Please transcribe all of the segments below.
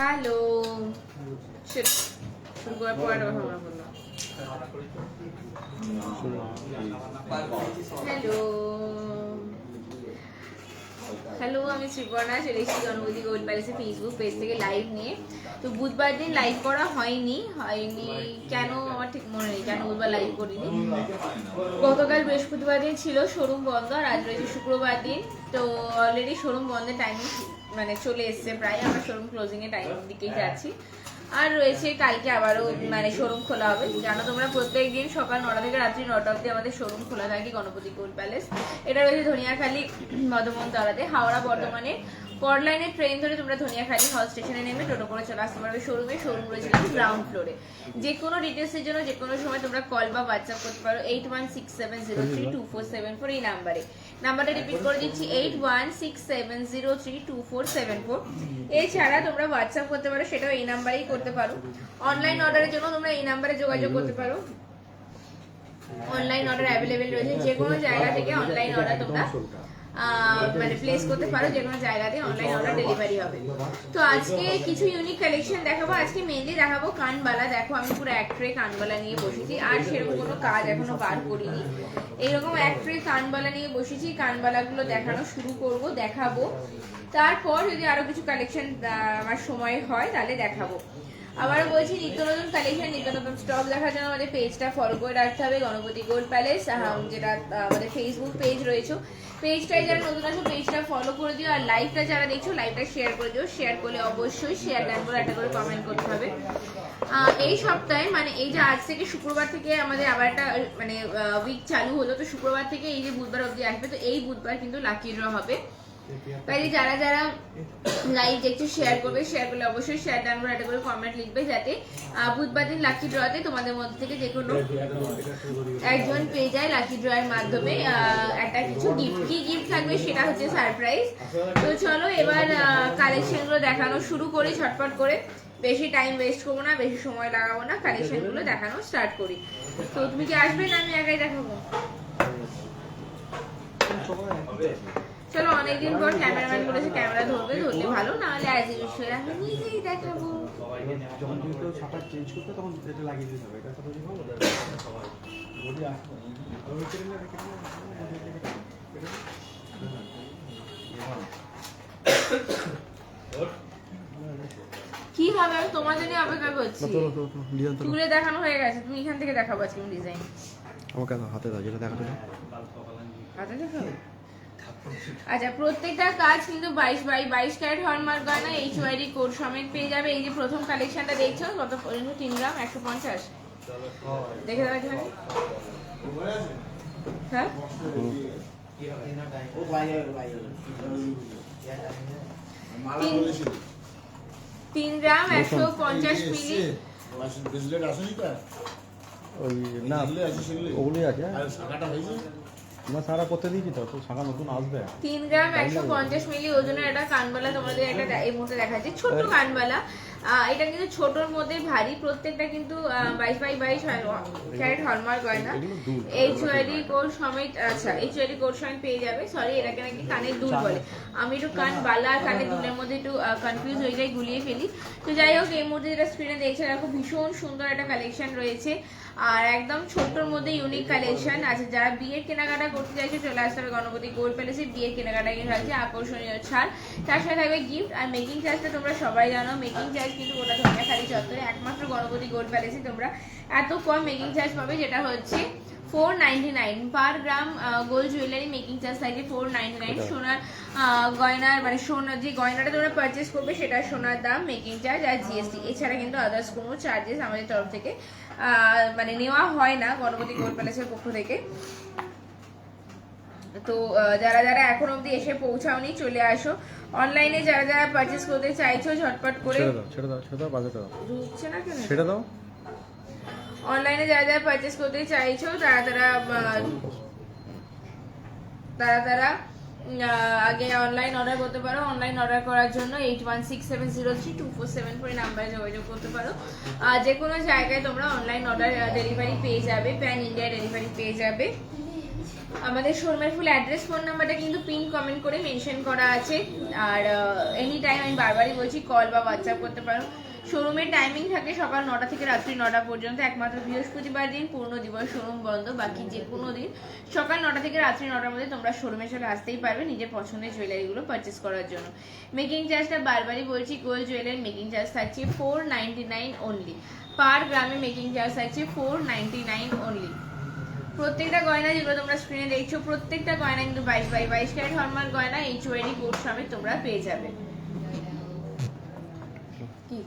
Hello hello hello আমি শ্রীপর্ণা চলে এসেছি অনুভূতি গোল্ড প্যালেসে ফেসবুক পেজ থেকে লাইভ নিয়ে। তো বুধবার দিন লাইভ করা হয়নি হয়নি। কেন আমার ঠিক মনে নেই, কেন বুধবার লাইভ করিনি। গতকাল বৃহস্পতিবার দিন ছিল শোরুম বন্ধ, আর আজ রয়েছে শুক্রবার দিন। তো অলরেডি শোরুম বন্ধের টাইমিং মানে চলে এসছে প্রায় আমরা শোরুম ক্লোজিং এর টাইম দিকেই যাচ্ছি। আর রয়েছে কালকে আবারও মানে শোরুম খোলা হবে। জানো তোমরা, প্রত্যেক দিন সকাল নটা থেকে রাত্রি নটা অবধি আমাদের শোরুম খোলা থাকে গণপতি গোল্ড প্যালেস এটা রয়েছে ধনিয়াখালী বর্ধমান তলাতে হাওড়া বর্ধমানে। পরলাইনে ট্রেন ধরে তোমরা ধনিয়াখালী হল স্টেশনে নেমে টোটো করে চলে আসতে পারবে শোরুমে শোরুম রয়েছে গ্রাউন্ড ফ্লোরে যে কোনো ডিটেলসের জন্য যে কোনো সময় তোমরা কল বা হোয়াটসঅ্যাপ করতে পারো। Eight one six seven zero three two four seven four এই নাম্বারে নাম্বারটা রিপিট করে দিচ্ছি eight one six seven zero three two four seven four এছাড়া তোমরা হোয়াটসঅ্যাপ করতে পারো, সেটাও এই নাম্বারেই করতে পারো। অনলাইন অর্ডারের জন্য তোমরা এই নাম্বারে যোগাযোগ করতে পারো। অনলাইন অর্ডার অ্যাভেলেবেল রয়েছে। যে কোনো জায়গা থেকে অনলাইন অর্ডার তোমরা মানে প্লেস করতে পারো। যে কোনো জায়গাতে অনলাইন অর্ডার ডেলিভারি হবে। তো আজকে কিছু ইউনিক কালেকশন দেখাবো। আজকে মেনলি দেখাবো কানবালা। দেখো, আমি পুরো এক ট্রে কানবালা নিয়ে বসেছি। আর সেরকম কোনো কাজ এখনও বার করিনি। এইরকম এক ট্রে কানবালা নিয়ে বসেছি। কানবালাগুলো দেখানো শুরু করব, দেখাবো। তারপর যদি আরও কিছু কালেকশন আমার সময় হয়, তাহলে দেখাবো। আবার বলছি নিত্য নতুন কালেকশন নিত্য নতুন স্টক দেখার জন্য আমাদের পেজটা ফলো করে রাখতে হবে গণপতি গোল্ড প্যালেস যেটা আমাদের ফেসবুক পেজ রয়েছে। পেজটাই যারা নতুন আছো পেজটা ফলো করে দিও আর লাইভটা যারা দেখছ লাইভটা শেয়ার করে দিও। শেয়ার করলে অবশ্যই শেয়ার ডান করে একটা করে কমেন্ট করতে হবে। এই সপ্তাহে মানে এই যে আজ থেকে শুক্রবার থেকে আমাদের আবার একটা মানে উইক চালু হলো তো শুক্রবার থেকে এই যে বুধবার অবধি আসবে তো এই বুধবার কিন্তু লাকি ড্র হবে। তাই যারা যারা লাইভ দেখছ শেয়ার করবে শেয়ার করলে অবশ্যই শেয়ার ডান করে একটা করে কমেন্ট লিখবে যাতে বুধবার দিন লাকি ড্রতে তোমাদের মধ্যে থেকে যে কোনো একজন পেয়ে যায় লাকি ড্রয়ের মাধ্যমে একটা কিছু গিফট কি গিফট থাকবে সেটা হচ্ছে সারপ্রাইজ তো চলো এবার কালেকশনগুলো দেখানো শুরু করি ছটপট করে। বেশি টাইম ওয়েস্ট করব না বেশি সময় লাগাবো না কালেকশনগুলো দেখানো স্টার্ট করি। তো তুমি কি আসবে না আমি একাই দেখাবো? চলো অনেকদিন পর ক্যামেরাম্যান বলেছে ক্যামেরা ধরবে ধরলে ভালো না হলে অ্যাজ ইউজুয়াল আমি নিজেই দেখাবো। যখন তুমি কেউ শাটার চেঞ্জ করতে তখন এটা লাগিয়ে দিতে হবে এটা আসবে কি হবে আমি তোমার জন্য অপেক্ষা করছি তুলে দেখানো হয়ে গেছে তুমি এখান থেকে দেখাবো আজকে ডিজাইন আমাকে হাতে দাও যেটা দেখাতে হাতে দেখাবো আচ্ছা প্রত্যেকটা কাজ কিন্তু বাইশ বাই বাইশ ক্যারেট হলমার্ক গয়না এইচ ওয়াইডি কোড সমেত পেয়ে যাবে। এই যে প্রথম কালেকশনটা দেখছ কত পর্যন্ত? তিন গ্রাম একশো পঞ্চাশ? দেখে দেওয়া হ্যাঁ? তিন তিন গ্রাম একশো পঞ্চাশ মিলি না সেগুলি? আছে। আমরা সারা করতে দিয়েছি তো শাখা নতুন আসবে। তিন গ্রাম একশো পঞ্চাশ মিলি ওজনের একটা কানবালা তোমাদের একটা এই মুহূর্তে দেখাচ্ছি। ছোট্ট কানবালা। এটা কিন্তু ছোটর মধ্যে ভারী প্রত্যেকটা কিন্তু বাইশ বাই বাইশ ক্যারেট হলমার্ক এগুলো দুল এইচ ওয়াইডি কোড সমেত আচ্ছা এইচ ওয়াইডি কোড সমেত পেয়ে যাবে। সরি এটাকে নাকি কানের দুল বলে। আমি একটু কান বালা আর কানের দুলের মধ্যে একটু কনফিউজ হয়ে যাই গুলিয়ে ফেলি। তো যাই হোক এই মুহূর্তে যেটা স্ক্রিনে দেখছে দেখো ভীষণ সুন্দর একটা কালেকশন রয়েছে। আর একদম ছোট্টর মধ্যে ইউনিক কালেকশন আছে যারা বিয়ের কেনাকাটা করতে চাইছে, চলে আসতে হবে গণপতি গোল্ড প্যালেসে বিয়ের কেনাকাটা কিন্তু আছে, আকর্ষণীয় ছাড়। তার সাথে থাকবে গিফট আর মেকিং চার্জটা তোমরা সবাই জানো। মেকিং চার্জ কিন্তু গোটা ধনিয়াখালি চত্বরে। একমাত্র গণপতি গোল্ড প্যালেসে তোমরা এত কম মেকিং চার্জ পাবে, যেটা হচ্ছে four ninety nine per gram gold jewellery making charge থাকে ফোর নাইনটি নাইন সোনার গয়নার মানে সোনার যে গয়নাটা তোমরা পারচেস করবে সেটা সোনার দাম মেকিং চার্জ আর জিএসটি এছাড়া কিন্তু আদার্স কোনো চার্জেস আমাদের তরফ থেকে মানে নেওয়া হয় না গণপতি গোল্ড প্যালেসের পক্ষ থেকে। তো যারা যারা এখন অবধি এসে পৌঁছাওনি চলে আসো। অনলাইনে যারা যারা পারচেস করতে চাইছো ঝটপট করে ছেড়ে দাও ছেড়ে দাও ছেড়ে দাও বাজাতে দাও। ছেড়ে দাও। অনলাইনে যারা যারা পারচেস করতে চাইছো, তারা তারা তারা তারা আগে অনলাইন অর্ডার করতে পারো। অনলাইন অর্ডার করার জন্য eight one six seven zero three two four seven four নাম্বারে যোগাযোগ করতে পারো। আর যে কোনো জায়গায় তোমরা অনলাইন অর্ডার ডেলিভারি পেয়ে যাবে প্যান ইন্ডিয়া ডেলিভারি পেয়ে যাবে। আমাদের শোরুমের ফুল অ্যাড্রেস ফোন নাম্বারটা কিন্তু পিন কমেন্ট করে মেনশন করা আছে। আর এনি টাইম আমি বারবারই বলছি কল বা হোয়াটসঅ্যাপ করতে পারো। শোরুমের টাইমিং থাকে সকাল নটা থেকে রাত্রি নটা পর্যন্ত। একমাত্র বৃহস্পতিবার দিন পূর্ণ দিবস শোরুম বন্ধ, বাকি যে কোনো দিন। সকাল নটা থেকে রাত্রি নটার মধ্যে তোমরা শোরুমে চলে আসতেই পারবে নিজের পছন্দের জুয়েলারিগুলো পারচেস করার জন্য। মেকিং চার্জটা বারবারই বলছি গোল্ড জুয়েলারি মেকিং চার্জ থাকছে ফোর নাইনটি নাইন পার গ্রামে মেকিং চার্জ থাকছে ফোর নাইনটি নাইন প্রত্যেকটা গয়না যেগুলো তোমরা স্ক্রিনে দেখছ, প্রত্যেকটা গয়না কিন্তু বাইশ বাই বাইশ ক্যারেট হলমার্ক গয়না, এই চুয়েরি কোড সমেত তোমরা পেয়ে যাবে। কি?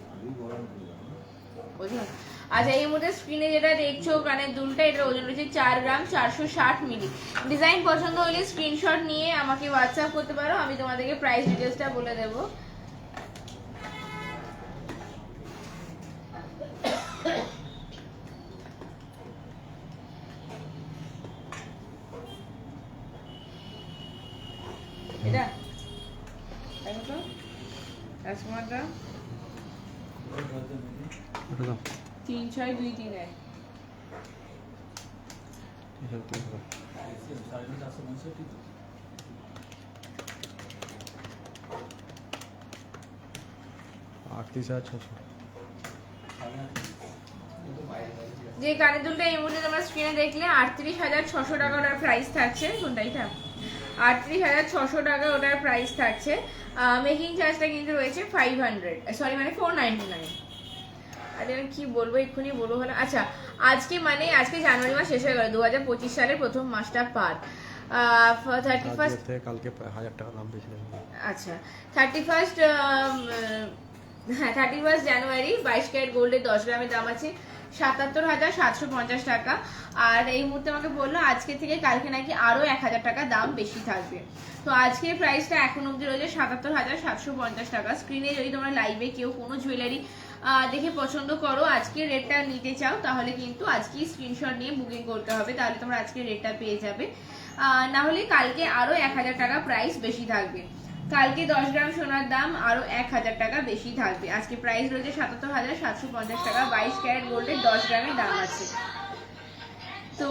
আচ্ছা এই মুহূর্তে স্ক্রিনে যেটা দেখছ, কানের দুলটা, এটার ওজন রয়েছে চার গ্রাম চারশো ষাট মিলি। ডিজাইন পছন্দ হলে স্ক্রিনশট নিয়ে আমাকে হোয়াটসঅ্যাপ করতে পারো, আমি তোমাদেরকে প্রাইস ডিটেলসটা বলে দেবো এটা দেখো তো রাজকুমারটা ওটা দাও তিন ছয় দুই তিন এক থেকে দাও। আটত্রিশ হাজার ছশো যে কানের দুলটা এই মুহূর্তে তোমরা স্ক্রিনে দেখলে, আটত্রিশ হাজার ছশো টাকা ওটার প্রাইস থাকছে। কোনটা এটা আটত্রিশ হাজার ছশো টাকা ওটার প্রাইস থাকছে। মেকিং চার্জটা কিন্তু রয়েছে ফাইভ হান্ড্রেড সরি মানে ফোর নাইনটি নাইন আরে কি বলব, এক্ষুনি বলব হলো আচ্ছা আজকে মানে আজকে জানুয়ারি মাস শেষ হয়ে গেল দু হাজার পঁচিশ সালের প্রথম মাসটা পার। থার্টি ফার্স্ট কালকে হাজার টাকা দাম বেশি আচ্ছা থার্টি ফার্স্ট হ্যাঁ থার্টি ফার্স্ট জানুয়ারি বাইশ ক্যারেট গোল্ডের দশ গ্রামের দাম আছে সাতাত্তর হাজার সাতশো পঞ্চাশ টাকা। আর এই মুহূর্তে আমাকে বলল আজকে থেকে কালকে নাকি আরও এক হাজার টাকা দাম বেশি থাকবে। তো আজকের প্রাইসটা এখন অবধি রয়েছে সাতাত্তর হাজার সাতশো পঞ্চাশ টাকা। স্ক্রিনে যদি তোমরা লাইভে কেউ কোনো জুয়েলারি দেখে পছন্দ করো আজকের রেটটা নিতে চাও তাহলে কিন্তু আজকেই স্ক্রিনশট নিয়ে বুকিং করতে হবে তাহলে তোমরা আজকের রেটটা পেয়ে যাবে। আহ, না হলে কালকে আরও এক হাজার টাকা প্রাইস বেশি থাকবে। কালকে দশ গ্রাম সোনার দাম আরও এক হাজার টাকা বেশি থাকবে। আজকে প্রাইস রয়েছে সাতাত্তর হাজার সাতশো পঞ্চাশ টাকা বাইশ ক্যারেট গোল্ডের দশ গ্রামের দাম আছে। তো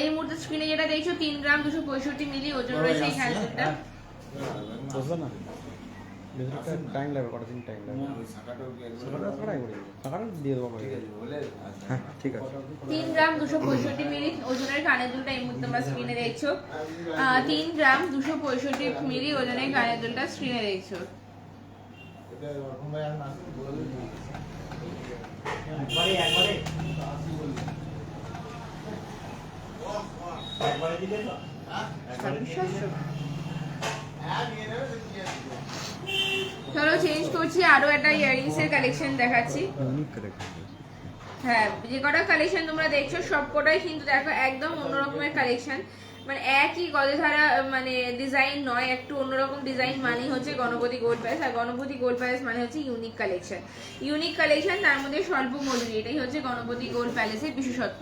এই মুহূর্তে স্ক্রিনে যেটা দেখছ তিন গ্রাম দুশো পঁয়ষট্টি মিলি ওজন রয়েছে এই হ্যান্ডসেটটা টাইম লাগবে কটা দিন টাইম লাগবে। শাখাটা ছাড়াই করে শাখাটা দিয়ে দেবো হ্যাঁ ঠিক আছে। তিন গ্রাম দুশো পঁয়ষট্টি মিলি ওজনের কানের দুলটা এই মুহূর্তে তোমরা স্ক্রিনে দেখছ। তিন গ্রাম দুশো পঁয়ষট্টি মিলি ওজনের কানের দুলটা স্ক্রিনে দেখছ। চলো চেঞ্জ করছি, আরও একটা ইয়ারিংস এর কালেকশন দেখাচ্ছি। হ্যাঁ যে কটা কালেকশন তোমরা দেখছ, সব কটাই কিন্তু দেখো একদম অন্য রকমের কালেকশন মানে একই গজধারা মানে ডিজাইন নয়, একটু অন্যরকম ডিজাইন মানে হচ্ছে গণপতি গোল্ড প্যালেস আর গণপতি গোল্ড প্যালেস মানে হচ্ছে ইউনিক কালেকশন ইউনিক কালেকশন তার মধ্যে স্বল্প মজুরি এটাই হচ্ছে গণপতি গোল্ড প্যালেসের বিশেষত্ব।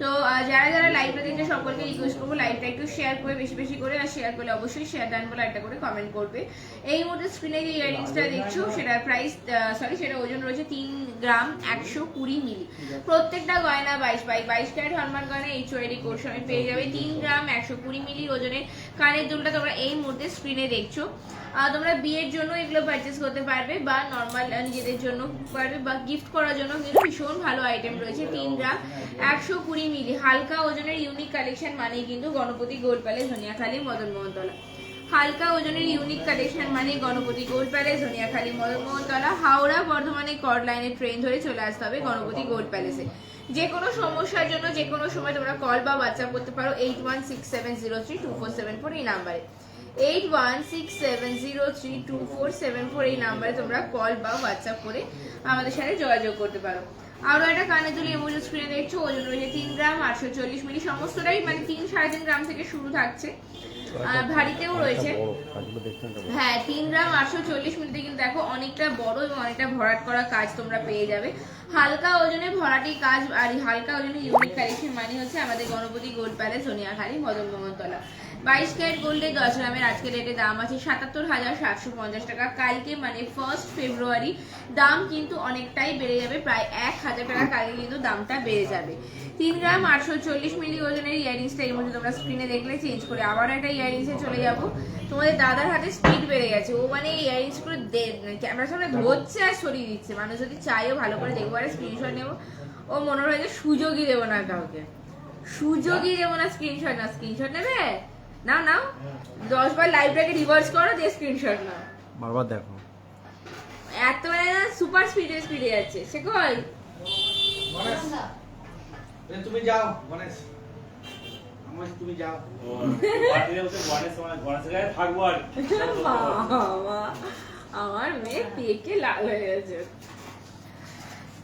তো যারা যারা লাইভটা দেখছে সকলকে রিকোয়েস্ট করব লাইভটা একটু শেয়ার করে, বেশি বেশি করে, আর শেয়ার করলে অবশ্যই শেয়ার ডান বলে একটা করে কমেন্ট করবে। এই মুহূর্তে স্ক্রিনে যে ইয়ারিংসটা দেখছ, সেটার প্রাইস সরি সেটা ওজন রয়েছে তিন গ্রাম একশো কুড়ি মিলি। প্রত্যেকটা গয়না বাইশ বাই বাইশ ক্যারেট হলমার্ক গয়না এই চুয়ারি কোর্স আমি পেয়ে যাবে। তিন গ্রাম একশো কুড়ি মিলি ওজনের কানের দুলটা তোমরা এই মুহূর্তে স্ক্রিনে দেখছ। তোমরা বিয়ের জন্য এগুলো পারচেস করতে পারবে বা নর্মাল নিজেদের জন্য পারবে বা গিফট করার জন্য কিন্তু ভীষণ ভালো আইটেম রয়েছে তিন গ্রাম একশো কুড়ি মিলি, হালকা ওজনের ইউনিক কালেকশন মানেই কিন্তু গণপতি গোল্ড প্যালেস ধনিয়াখালী, মদন মোহনতলা। হালকা ওজনের ইউনিক কালেকশন মানে গণপতি গোল্ড প্যালেস ধনিয়াখালী, মদন মোহনতলা। হাওড়া বর্ধমানে কর্ড লাইনের ট্রেন ধরে চলে আসতে হবে গণপতি গোল্ড প্যালেসে যে কোনো সমস্যার জন্য যে কোনো সময় তোমরা কল বা হোয়াটসঅ্যাপ করতে পারো eight one six seven zero three two four seven four এই নাম্বারে eight one six seven zero three two four seven four এই নাম্বারে তোমরা কল বা হোয়াটসঅ্যাপ করে আমাদের সাথে যোগাযোগ করতে পারো। আরও একটা কানে তুলি এমন স্ক্রিনে দেখছ ওজন রয়েছে তিন গ্রাম আটশো চল্লিশ মিলি সমস্তটাই মানে তিন সাড়ে তিন গ্রাম থেকে শুরু থাকছে। আর ভারীতেও রয়েছে। দেখতে না হ্যাঁ তিন গ্রাম আটশো চল্লিশ মিনিটে কিন্তু দেখো অনেকটা বড় এবং অনেকটা ভরাট করা কাজ তোমরা পেয়ে যাবে। হালকা ওজনে ভরাটি কাজ আর হালকা ওজনে ইউনিক কালেকশন মানে হচ্ছে আমাদের গণপতি গোল্ড প্যালেস সোনিয়াখালী মদন মোহনতলা বাইশ ক্যারেট গোল্ডের দশ গ্রামের আজকে রেটে দাম আছে সাতাত্তর হাজার সাতশো পঞ্চাশ টাকা। কালকে মানে ফার্স্ট ফেব্রুয়ারি দাম কিন্তু অনেকটাই বেড়ে যাবে, প্রায় এক হাজার টাকা কালকে কিন্তু দামটা বেড়ে যাবে। তিন গ্রাম আটশো চল্লিশ মিলি ওজনের ইয়ারিংসটা এই মধ্যে তোমরা স্ক্রিনে দেখলে চেঞ্জ করে আবার একটা ইয়ারিংসে চলে যাব। তোমাদের দাদার হাতে স্পিড বেড়ে গেছে, ও মানে এই ইয়ারিংসগুলো ক্যামেরার সামনে ধরছে আর সরিয়ে দিচ্ছে। মানুষ যদি চাইও ভালো করে দেখব আর স্ক্রিনশট নেব, ও মনে হয় যে সুযোগই দেবো না কাউকে। সুযোগই দেবো না স্ক্রিনশট না। স্ক্রিনশট নেবে? নাও নাও। দশ বার লাইভটাকে রিভার্স করো দিয়ে স্ক্রিনশট নাও। বারবার দেখো। এত সুপার স্পিডে স্পিডে যাচ্ছে। সে কই? তুমি যাও গণেশ। তুমি যাও। আমার মেয়ে পেকে লাল হয়ে গেছে।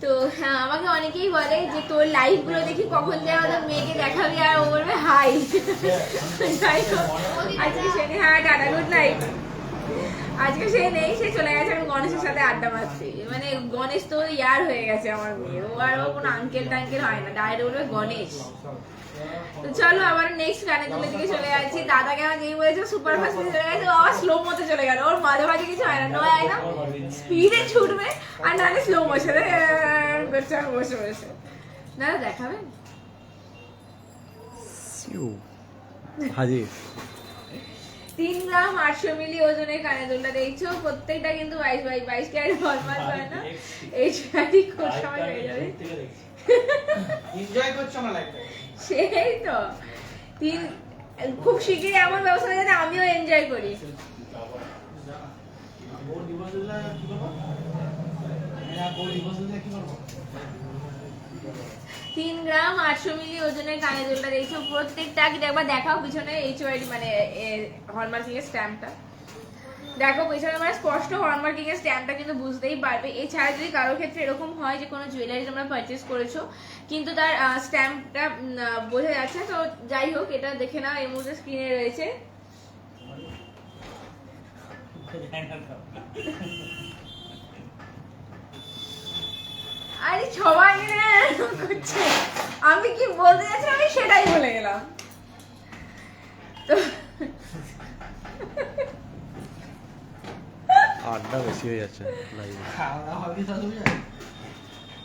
তো হ্যাঁ আমাকে অনেকেই বলে যে তোর লাইভগুলো দেখি কখন যে আমাদের মেয়েকে দেখাবি আর ও বলবে হাই আজকে সে হ্যাঁ টাটা গুড নাইট আজকে সে নেই, সে চলে গেছে এখন গণেশের সাথে আড্ডা মারতে মানে গণেশ তো ইয়ার হয়ে গেছে আমার মেয়ে ও আর ও কোনো আঙ্কেল টাঙ্কেল হয় না। ডাইরেক্ট বলবে গণেশ। তো চলো, আবার নেক্সট গানের তুলে দিকে চলে যাচ্ছি। দাদাকে আমার যেই বলেছে সুপার ফাস্ট চলে গেছে, ও স্লো মতে চলে গেল। ওর মাঝে মাঝে কিছু হয় না। নয় না। স্পিডে ছুটবে, আর নাহলে স্লো মোশনে বসে বসে দাদা দেখাবেন হাজির। তিন গ্রাম আটশো মিলি ওজনের কানে দুলটা দেখছ প্রত্যেকটা কিন্তু বাইশ বাইশ বাইশ ক্যারেট হলমার্ক হয় না? এই শাড়ি খুব সময় হয়ে যাবে? সেই তো। তিন খুব শিগগিরই এমন ব্যবস্থা যাতে আমিও এনজয় করি। তিন গ্রাম আটশো মিলি ওজনের কানে দুলটা দেখছ। প্রত্যেকটা কিন্তু একবার দেখাও পিছনে এইচ মানে হলমার্কিং এর স্ট্যাম্পটা দেখো পিছনে মানে স্পষ্ট হলমার্কিং এর স্ট্যাম্পটা কিন্তু বুঝতেই পারবে। এছাড়া যদি কারোর ক্ষেত্রে এরকম হয় যে কোনো জুয়েলারি তোমরা পারচেস করেছ কিন্তু তার স্ট্যাম্পটা বোঝা যাচ্ছে না, তো যাই হোক এটা দেখে নাও এই মুহূর্তে স্ক্রিনে রয়েছে। আরে সবাই করছে। আমি কি বলতে যাচ্ছি আমি সেটাই বলে গেলাম। তো আড্ডা বেশি হয়ে যাচ্ছে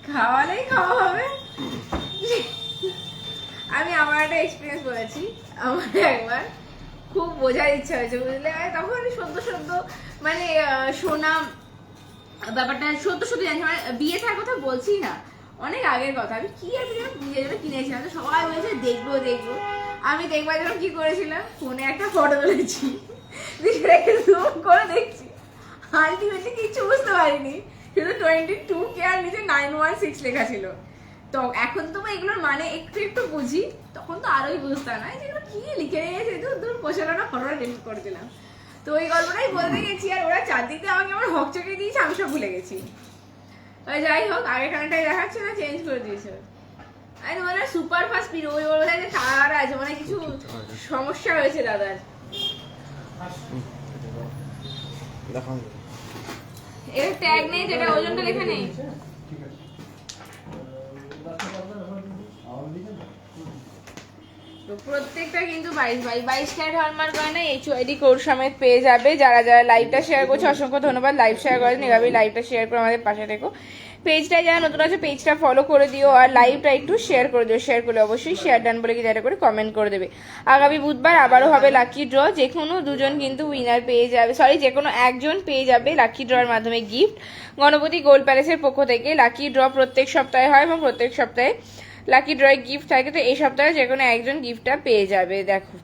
খাওয়ালেই খাওয়া হবে। আমি আমার একটা এক্সপিরিয়েন্স বলেছি। আমার একবার খুব বোঝার ইচ্ছা হয়েছে বুঝলে? আর তখন আমি সদ্য সদ্য মানে আহ, শোনা ব্যাপারটা সত্য, সত্যি জানি মানে বিয়ে থাকার কথা বলছি না। অনেক আগের কথা। আমি কি যেন জন্য কিনেছিলাম তো সবাই বলেছে, দেখব দেখব। আমি দেখবার জন্য কি করেছিলাম? ফোনে একটা ফটো তুলেছি। সেটাকে জুম করে দেখছি। আলটিমেটলি কিছু বুঝতে পারিনি। শুধু টোয়েন্টি টু কে আর নিচে নাইন ওয়ান সিক্স লেখা ছিল। তো এখন তো এগুলোর মানে একটু একটু বুঝি। তখন তো আরোই বুঝতাম না। যেগুলো কি লিখে রেখেছে? দূর দূর পোষানো না ফটোটা ডিলিট করে দিলাম। তো ওই গল্পটাই বলতে গেছি আর ওরা চারদিকে আমাকে আমার হক চকে দিয়েছে আমি সব ভুলে গেছি। যাই হোক আগের খানাটাই দেখাচ্ছে না চেঞ্জ করে দিয়েছে। আমি তো বললাম সুপার ফাস্ট স্পিড ওই বলে যে তার আছে মানে কিছু সমস্যা হয়েছে দাদার। এর ট্যাগ নেই যেটা ওজনটা লেখা নেই। প্রত্যেকটা কিন্তু বাইশ গয়না সমেত পেয়ে যাবে। যারা যারা লাইভটা শেয়ার করছে, অসংখ্য ধন্যবাদ। লাইভ শেয়ার করেন লাইভটা শেয়ার করে আমাদের পাশে পেজটায় যারা নতুন আছে পেজটা ফলো করে দিও আর লাইভটা একটু শেয়ার করে দিও। শেয়ার করলে অবশ্যই শেয়ার বলে করে কমেন্ট করে দেবে। আগামী বুধবার আবারও হবে লাকি ড্র যে কোনো দুজন কিন্তু উইনার পেয়ে যাবে। সরি যে কোনো একজন পেয়ে যাবে লাকি ড্রর মাধ্যমে গিফট গণপতি গোল্ড প্যালেসের পক্ষ থেকে লাকি ড্র প্রত্যেক সপ্তাহে হয় এবং প্রত্যেক সপ্তাহে লাকি ড্রয় গিফট থাকে তো এই সপ্তাহে যে কোনো একজন গিফটটা পেয়ে যাবে, দেখো।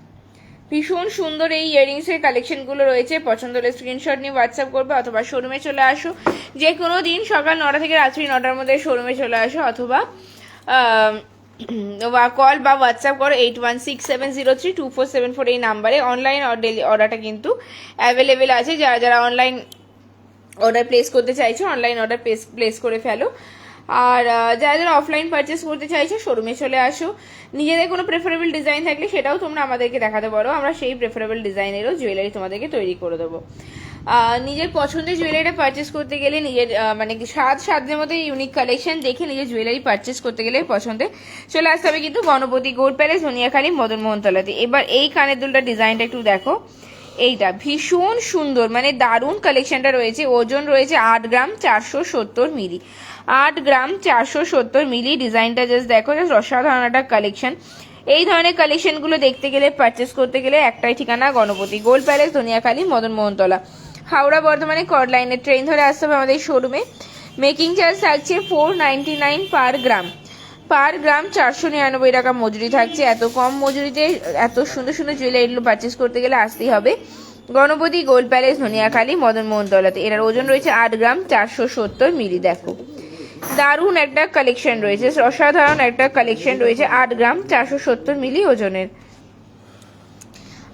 ভীষণ সুন্দর এই ইয়ারিংস এর কালেকশনগুলো রয়েছে। পছন্দ হলে স্ক্রিনশট নিয়ে হোয়াটসঅ্যাপ করবে অথবা শোরুমে চলে আসো। যে কোনো দিন সকাল নটা থেকে রাত্রি নটার মধ্যে শোরুমে চলে আসো অথবা বা কল বা হোয়াটসঅ্যাপ করো eight one six seven zero three two four seven four এই নাম্বারে অনলাইন অর্ডারটা কিন্তু অ্যাভেলেবেল আছে। যারা যারা অনলাইন অর্ডার প্লেস করতে চাইছো অনলাইন অর্ডার প্লেস প্লেস করে ফেলো। আর যারা যারা অফলাইন পারচেস করতে চাইছো শোরুমে চলে আসো। নিজেদের কোনো প্রেফারেবল ডিজাইন থাকলে সেটাও তোমরা আমাদেরকে দেখাতে পারো। আমরা সেই প্রেফারেবল ডিজাইনেরও জুয়েলারি তোমাদেরকে তৈরি করে দেবো। নিজের পছন্দের জুয়েলারিটা পারচেস করতে গেলে নিজের মানে স্বাদ সাধ্যের মধ্যে ইউনিক কালেকশন দেখে নিজের জুয়েলারি পারচেস করতে গেলে পছন্দে চলে আসতে হবে কিন্তু গণপতি গোল্ড প্যালেস ধনিয়াখালী মদন মোহনতলাতে এবার এই কানের দুলটা ডিজাইনটা একটু দেখো। এইটা ভীষণ সুন্দর মানে দারুণ কালেকশনটা রয়েছে। ওজন রয়েছে আট গ্রাম চারশো সত্তর মিলি। আট গ্রাম চারশো সত্তর মিলি ডিজাইনটা জাস্ট দেখো জাস্ট অসাধারণ একটা কালেকশন এই ধরনের কালেকশনগুলো দেখতে গেলে পারচেস করতে গেলে একটাই ঠিকানা, গণপতি গোল্ড প্যালেস ধনিয়াখালী, মদন মোহনতলা। হাওড়া বর্ধমানে কড লাইনের ট্রেন ধরে আসতে হবে আমাদের শোরুমে মেকিং চার্জ থাকছে four ninety nine per gram per gram চারশো নিরানব্বই টাকা মজুরি থাকছে। এত কম মজুরিতে এত সুন্দর সুন্দর জুয়েলারিগুলো পারচেস করতে গেলে আসতেই হবে। গণপতি গোল্ড প্যালেস, ধনিয়াখালী মদন মোহনতলাতে এটার ওজন রয়েছে আট গ্রাম চারশো সত্তর মিলি, দেখো। দারুণ একটা কালেকশন রয়েছে, অসাধারণ একটা কালেকশন রয়েছে, আট গ্রাম চারশো সত্তর মিলি ওজনের।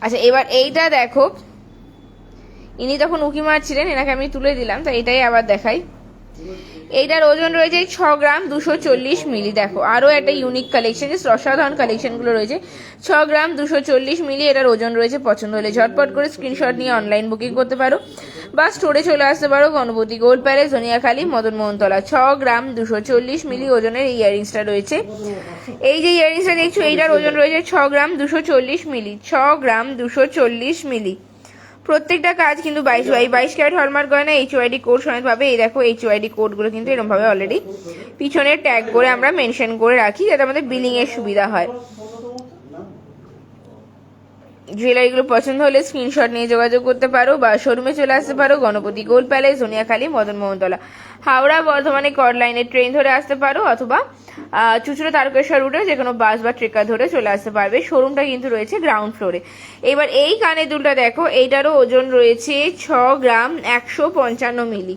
আচ্ছা এবার এইটা দেখো। ইনি তখন উকি মারছিলেন, এনাকে আমি তুলে দিলাম তো এটাই আবার দেখাই। এইটার ওজন রয়েছে ছ গ্রাম দুশো চল্লিশ মিলি। দেখো, আরও একটা ইউনিক কালেকশন যে অসাধারণ কালেকশনগুলো রয়েছে। ছ গ্রাম দুশো চল্লিশ মিলি এটার ওজন রয়েছে পছন্দ হলে। ঝটপট করে স্ক্রিনশট নিয়ে অনলাইন বুকিং করতে পারো বা স্টোরে চলে আসতে পারো গণপতি গোল্ড প্যালেস ধনিয়াখালী মদন মোহনতলা ছ গ্রাম দুশো চল্লিশ মিলি ওজনের এই ইয়ারিংসটা রয়েছে। এই যে ইয়ারিংসটা দেখছ, এইটার ওজন রয়েছে ছ গ্রাম দুশো চল্লিশ মিলি। ছ গ্রাম দুশো চল্লিশ মিলি। প্রত্যেকটা কাজ কিন্তু বাইশ বাই বাইশ carat hallmark H UID code সমেত পাবে এই দেখো এইচ ওয়াইডি কোডগুলো কিন্তু এরকম ভাবে অলরেডি পিছনে ট্যাগ করে আমরা মেনশন করে রাখি, যাতে আমাদের বিলিং এর সুবিধা হয়। জুয়েলারিগুলো পছন্দ হলে স্ক্রিনশট নিয়ে যোগাযোগ করতে পারো বা শোরুমে চলে আসতে পারো, গণপতি গোল প্যালেস সোনিয়াখালী, মদন মোহনতলা। হাওড়া বর্ধমানে কড লাইনে ট্রেন ধরে আসতে পারো অথবা চুচুড়ো তারকেশ্বর রুটে যে কোনো বাস বা ট্রেকার ধরে চলে আসতে পারবে। শোরুমটা কিন্তু রয়েছে গ্রাউন্ড ফ্লোরে এবার এই কানের দুলটা দেখো এইটারও ওজন রয়েছে ছ গ্রাম একশো পঞ্চান্ন মিলি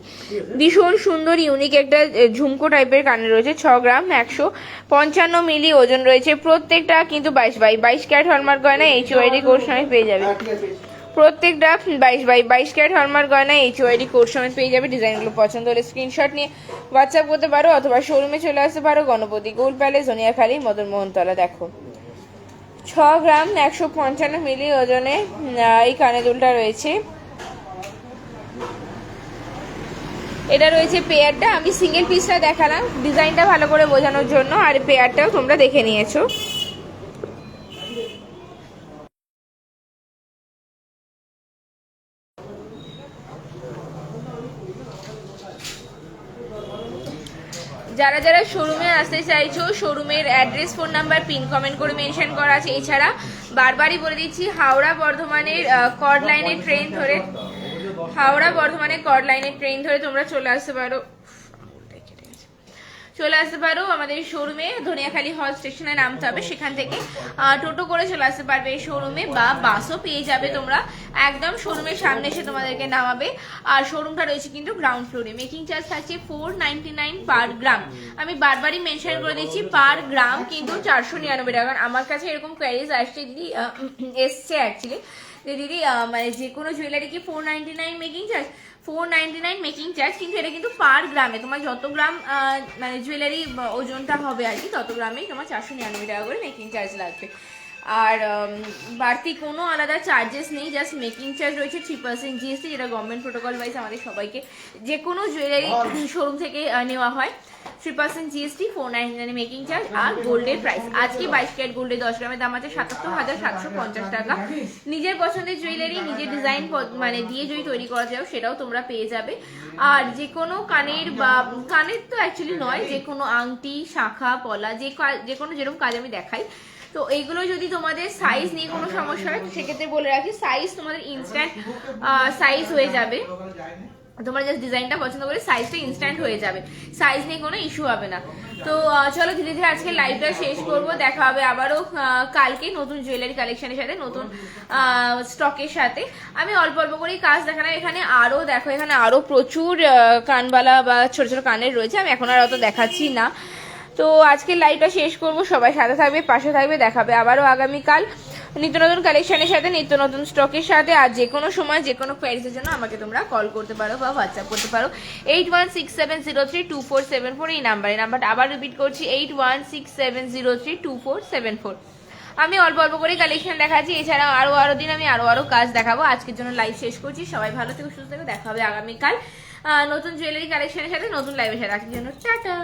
ভীষণ সুন্দর ইউনিক একটা ঝুমকো টাইপের কানে রয়েছে ছ গ্রাম একশো পঞ্চান্ন মিলি ওজন রয়েছে। প্রত্যেকটা কিন্তু বাইশ বাই বাইশ ক্যারেট হলমার্ক গয়না এইচ ওয়াইডি কোর্স পেয়ে যাবে। প্রত্যেকটা বাইশ বাই বাইশ ক্যারেট হলমার্ক গয়না এইচ ওয়াইডি কোর্স সময় পেয়ে যাবে। ডিজাইনগুলো পছন্দ হলে স্ক্রিনশট নিয়ে হোয়াটসঅ্যাপ করতে পারো অথবা শোরুমে চলে আসতে পারো। গণপতি গোল্ড প্যালেস জনিয়াখালী মদন মোহনতলা, দেখো। ছ গ্রাম একশো পঞ্চান্ন মিলি ওজনে এই কানে দুলটা রয়েছে। এটা রয়েছে পেয়ারটা আমি সিঙ্গেল পিসটা দেখালাম। ডিজাইনটা ভালো করে বোঝানোর জন্য আর পেয়ারটাও তোমরা দেখে নিয়েছো। যারা যারা শোরুমে আসতে চাইছো শোরুমের address phone number pin comment করে মেনশন করা আছে এছাড়া বারবারই বলে দিচ্ছি, হাওড়া বর্ধমানের কর্ড লাইনের ট্রেন ধরে হাওড়া বর্ধমানের কর্ড লাইনের ট্রেন ধরে তোমরা চলে আসতে পারো। চলে আসতে পারো আমাদের শোরুমে ধনিয়াখালী হল স্টেশনে নামতে হবে। সেখান থেকে টোটো করে চলে আসতে পারবে এই শোরুমে বা বাসও পেয়ে যাবে তোমরা। একদম শোরুমের সামনে এসে তোমাদেরকে নামাবে। আর শোরুমটা রয়েছে কিন্তু গ্রাউন্ড ফ্লোরে মেকিং চার্জ থাকছে four ninety nine per gram আমি বারবারই মেনশন করে দিচ্ছি পার গ্রাম কিন্তু চারশো নিরানব্বই টাকা। আমার কাছে এরকম কোয়ারিজ আসছে, দিদি এসছে অ্যাকচুয়ালি যে দিদি মানে যে কোনো জুয়েলারি কি four nine making charge four ninety nine making charge কিন্তু এটা কিন্তু পার গ্রামে। তোমার যত গ্রাম মানে জুয়েলারি ওজনটা হবে আর কি তত গ্রামেই তোমার চারশো নিরানব্বই টাকা করে মেকিং চার্জ লাগবে। আর বাড়তি কোনো আলাদা চার্জেস নেই জাস্ট মেকিং চার্জ রয়েছে থ্রি পার্সেন্ট জিএসটি যেটা গভর্নমেন্ট প্রোটোকল ওয়াইজ আমাদের সবাইকে যে কোনো জুয়েলারি শোরুম থেকে নেওয়া হয়। Three percent GST four nine making charge আর গোল্ডের প্রাইস আজকে বাইশ ক্যারেট গোল্ডের দশ গ্রামের দাম আছে সাতাত্তর হাজার সাতশো পঞ্চাশ টাকা। নিজের পছন্দের জুয়েলারি নিজের ডিজাইন মানে দিয়ে যদি তৈরি করা যায় সেটাও তোমরা পেয়ে যাবে। আর যে কোনো কানের বা কানের তো অ্যাকচুয়ালি নয়, যে কোনো আংটি, শাখা, পলা, যে যে কোনো যেরকম কাজ আমি দেখাই। তো এইগুলো যদি তোমাদের সাইজ নিয়ে কোনো সমস্যা হয়, সেক্ষেত্রে বলে রাখি সাইজ তোমাদের ইনস্ট্যান্ট সাইজ হয়ে যাবে। তোমরা জাস্ট ডিজাইনটা পছন্দ করে সাইজটা ইনস্ট্যান্ট হয়ে যাবে। সাইজ নিয়ে কোনো ইস্যু হবে না। তো চলো ধীরে ধীরে আজকে লাইভটা শেষ করব। দেখা হবে আবারও কালকে নতুন জুয়েলারি কালেকশনের সাথে, নতুন স্টকের সাথে। আমি অল্প অল্প করেই কাজ দেখালাম। এখানে আরও দেখো, এখানে আরও প্রচুর কানবালা বা ছোট ছোট কানের রয়েছে। আমি এখন আর অত দেখাচ্ছি না। তো আজকের লাইভটা শেষ করব। সবাই সাথে থাকবে, পাশে থাকবে। দেখাবে আবারও আগামীকাল। নিত্য নতুন কালেকশনের সাথে নিত্য নতুন স্টকের সাথে, আর যে কোনো সময় যে কোনো কোয়ারিজের জন্য আমাকে তোমরা কল করতে পারো বা হোয়াটসঅ্যাপ করতে পারো। Eight one six seven zero three two four seven four এই নাম্বার নাম্বারটা আবার রিপিট করছি eight one six seven zero three two four seven four আমি অল্প অল্প করে কালেকশন দেখাচ্ছি, এছাড়াও আরও আরও দিন আমি আরও আরও কাজ দেখাবো। আজকের জন্য লাইভ শেষ করছি। সবাই ভালো থেকে, সুস্থ থেকো, দেখা হবে আগামীকাল নতুন জুয়েলারি কালেকশনের সাথে, নতুন লাইভের সাথে। আজকের জন্য টাটা।